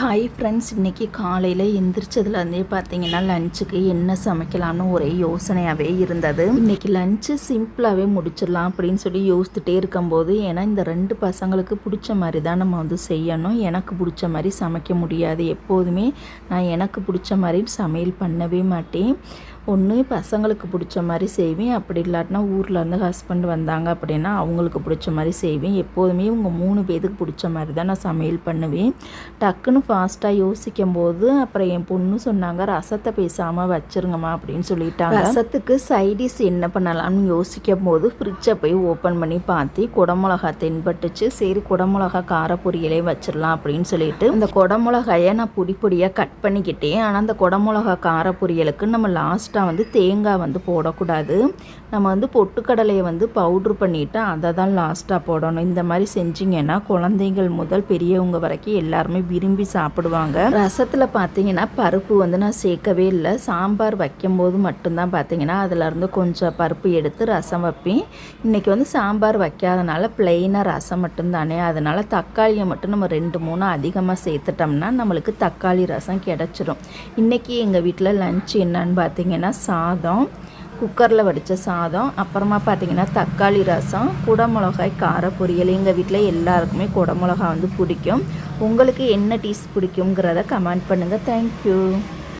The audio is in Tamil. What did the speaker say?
ஹாய் ஃப்ரெண்ட்ஸ் இன்றைக்கி காலையில் எந்திரிச்சதுலேருந்தே பார்த்தீங்கன்னா லஞ்சுக்கு என்ன சமைக்கலாம்னு ஒரே யோசனையாகவே இருந்தது. இன்றைக்கி லஞ்சு சிம்பிளாகவே முடிச்சிடலாம் அப்படின்னு சொல்லி யோசிச்சுட்டே இருக்கும்போது ஏன்னா இந்த ரெண்டு பசங்களுக்கு பிடிச்ச மாதிரி தான் நம்ம வந்து செய்யணும். எனக்கு பிடிச்ச மாதிரி சமைக்க முடியாது. எப்போதுமே நான் எனக்கு பிடிச்ச மாதிரி சமையல் பண்ணவே மாட்டேன். ஒன்று பசங்களுக்கு பிடிச்ச மாதிரி செய்வேன். அப்படி இல்லாட்டினா ஊரில் இருந்து ஹஸ்பண்ட் வந்தாங்க அப்படின்னா அவங்களுக்கு பிடிச்ச மாதிரி செய்வேன். எப்போதுமே உங்கள் மூணு பேருக்கு பிடிச்ச மாதிரி தான் நான் சமையல் பண்ணுவேன். டக்குன்னு ஃபாஸ்ட்டாக யோசிக்கும் போது அப்புறம் என் பொண்ணு சொன்னாங்க ரசத்தை பேசாமல் வச்சுருங்கம்மா அப்படின்னு சொல்லிட்டாங்க. ரசத்துக்கு சைடிஸ் என்ன பண்ணலாம்னு யோசிக்கும் போது ஃப்ரிட்ஜை போய் ஓப்பன் பண்ணி பார்த்து குடமிளகா தென்பட்டுச்சு. சரி குடமிளகா கார பொரியலே வச்சிடலாம் அப்படின்னு சொல்லிட்டு இந்த குடமிளகாயை நான் பொடி பொடியாக கட் பண்ணிக்கிட்டேன். ஆனால் அந்த குடமிளகா கார பொரியலுக்கு நம்ம லாஸ்ட்டாக வந்து தேங்காய் வந்து போடக்கூடாது. நம்ம வந்து பொட்டுக்கடலையை வந்து பவுட்ரு பண்ணிவிட்டு அதை தான் லாஸ்ட்டாக போடணும். இந்த மாதிரி செஞ்சிங்கன்னா குழந்தைகள் முதல் பெரியவங்க வரைக்கும் எல்லாருமே விரும்பி சாப்பிடுவாங்க. ரசத்தில் பார்த்தீங்கன்னா பருப்பு வந்து நான் சேர்க்கவே இல்லை. சாம்பார் வைக்கும்போது மட்டும்தான் பார்த்தீங்கன்னா அதிலருந்து கொஞ்சம் பருப்பு எடுத்து ரசம் வைப்பேன். இன்றைக்கி வந்து சாம்பார் வைக்காதனால பிளெயினாக ரசம் மட்டும்தானே. அதனால் தக்காளியை மட்டும் நம்ம ரெண்டு மூணு அதிகமாக சேர்த்துட்டோம்னா நம்மளுக்கு தக்காளி ரசம் கிடச்சிரும். இன்றைக்கி எங்கள் வீட்டில் லஞ்ச் என்னன்னு பார்த்தீங்கன்னா சாதம் குக்கரில் வடித்த சாதம் அப்புறமா பார்த்தீங்கன்னா தக்காளி ரசம் குடமிளகாய் கார பொரியல் எங்கள் வீட்டில் எல்லாருக்குமே குடமிளகா வந்து பிடிக்கும். உங்களுக்கு என்ன டீஸ் பிடிக்குங்கிறத கமெண்ட் பண்ணுங்கள் தேங்க்யூ